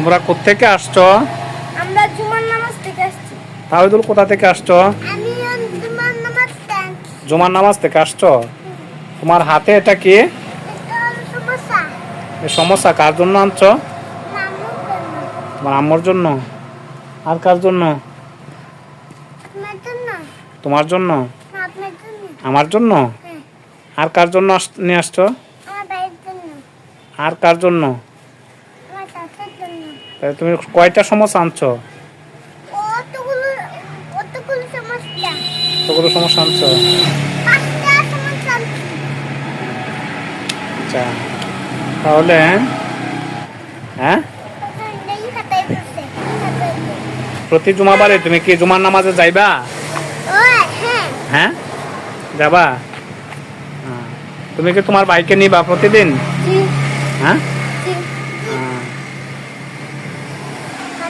তোমরা কোত্থেকে আসছো? আমরা জুমার নামাজ থেকে আসছি। তাহিদুল কোথা থেকে আসছো? আমি জুমার নামাজ ট্যাঙ্ক জুমার নামাজ থেকে আসছো? তোমার হাতে এটা কি? সমস্যা এই সমস্যা কার জন্য আনছো? তোমার আম্মুর জন্য? আর কার জন্য? তোমার জন্য? জন্য। আমার জন্য? হ্যাঁ। আর কার জন্য নিয়ে আসছো? জন্য। আর কার জন্য জন্য? তাহলে তুমি কয়টা সমস্যা আনছো? কতগুলো সমস্যা? আনছো। আচ্ছা তাহলে হ্যাঁ। প্রতি জুমাবারে তুমি কি জুমার নামাজে যাইবা? হ্যাঁ। হ্যাঁ? যাবা। তুমি কি তোমার বাইকে নিবা প্রতিদিন? হ্যাঁ। হাতি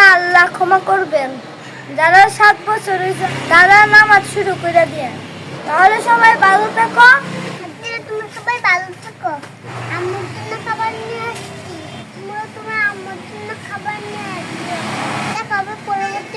তাহলে আল্লাহ ক্ষমা করবেন, যারা সাত বছর হয়েছে তারা নামাজ শুরু করে দিয়ে তাহলে সবাই ভালো থাকো। তুমি সবাই ভালো খাবার নিয়ে তুমিও তোমার খাবার নিয়ে পরবর্তী